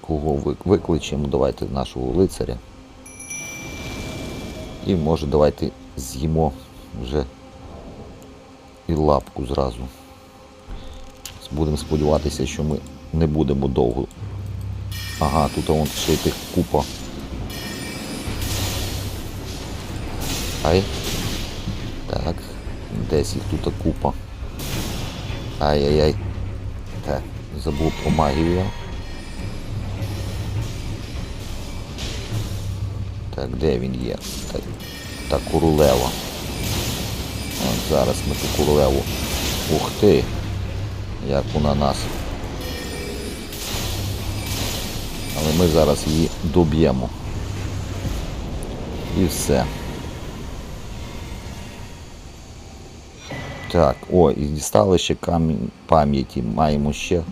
Кого викличемо? Давайте нашого лицаря. І може давайте з'їмо вже і лапку зразу. Будемо сподіватися, що ми не будемо довго. Ага, тут вон ще й тих купа. Ай. Так, десь їх тут купа. Ай-яй-яй. Так, забув про магію я. Так, де він є? Та королева. От зараз ми ту королеву. Ух ти! Як вона нас. Але ми зараз її доб'ємо. І все. Так, о, і дістали ще камінь пам'яті. Маємо ще